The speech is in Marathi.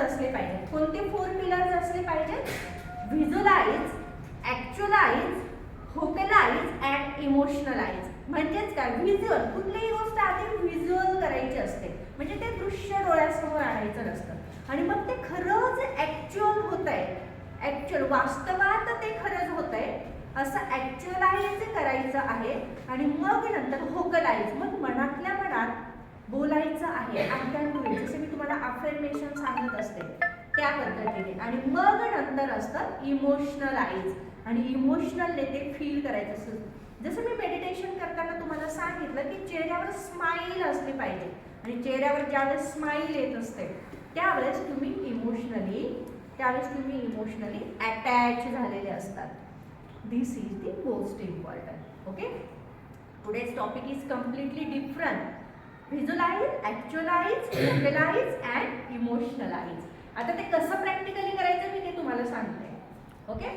असले पाहिजेत कोणते फोर पिलर्स असले पाहिजेत व्हिज्युलाइज ऍक्च्युलाइज होकलाइज अँड इमोशनलाइज म्हणजेच काय? व्हिज्युअल कुठलीही गोष्ट आधी व्हिज्युअल करायची असते. म्हणजे ते दृश्य डोळ्यासमोर आणायचं नसतं. आणि मग ते खरंच ऍक्च्युअल होत आहे ॲक्च्युअल वास्तवात ते खरंच होत आहे असं ॲक्च्युअलाइज करायचं आहे. आणि मग नंतर होकलाइज आहे. अध्यात्मिक जसे मी तुम्हाला अफर्मेशन सांगत असते त्या पद्धतीने. आणि मग नंतर असतं इमोशनलाइज आणि इमोशनल ते फील करायचं असतं जसं मी मेडिटेशन करताना तुम्हाला सांगितलं की चेहऱ्यावर स्माईल असली पाहिजे. आणि चेहऱ्यावर ज्यावेळेस स्माईल येत असते त्यावेळेस तुम्ही इमोशनली त्यावेळेस तुम्ही इमोशनली अटॅच झालेले असतात. This is the most important okay today's topic is completely different visualise actualise vocalise and emotionalise आता ते कसं प्रॅक्टिकली करायचं मी ते तुम्हाला सांगते. ओके